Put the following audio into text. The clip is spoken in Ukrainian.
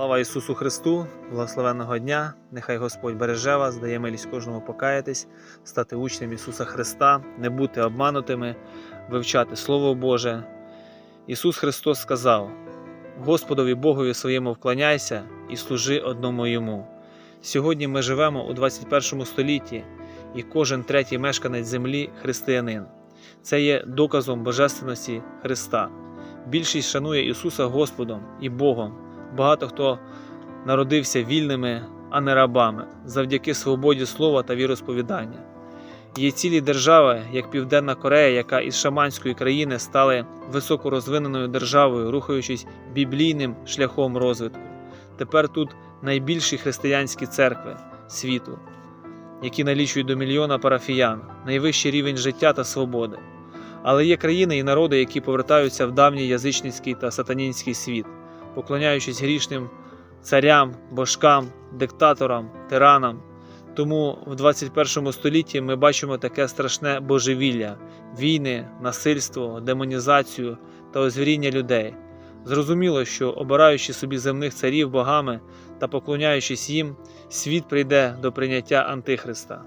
Слава Ісусу Христу, благословенного дня! Нехай Господь береже вас, дає милість кожному покаятись, стати учнем Ісуса Христа, не бути обманутими, вивчати Слово Боже. Ісус Христос сказав: Господові Богові своєму вклоняйся і служи одному Йому. Сьогодні ми живемо у 21 столітті, і кожен третій мешканець землі християнин. Це є доказом божественності Христа. Більшість шанує Ісуса Господом і Богом. Багато хто народився вільними, а не рабами, завдяки свободі слова та віросповідання. Є цілі держави, як Південна Корея, яка із шаманської країни стали високорозвиненою державою, рухаючись біблійним шляхом розвитку. Тепер тут найбільші християнські церкви світу, які налічують до мільйона парафіян, найвищий рівень життя та свободи. Але є країни і народи, які повертаються в давній язичницький та сатанінський світ, поклоняючись грішним царям, божкам, диктаторам, тиранам. Тому в 21 столітті ми бачимо таке страшне божевілля, війни, насильство, демонізацію та озвіріння людей. Зрозуміло, що обираючи собі земних царів богами та поклоняючись їм, світ прийде до прийняття Антихриста.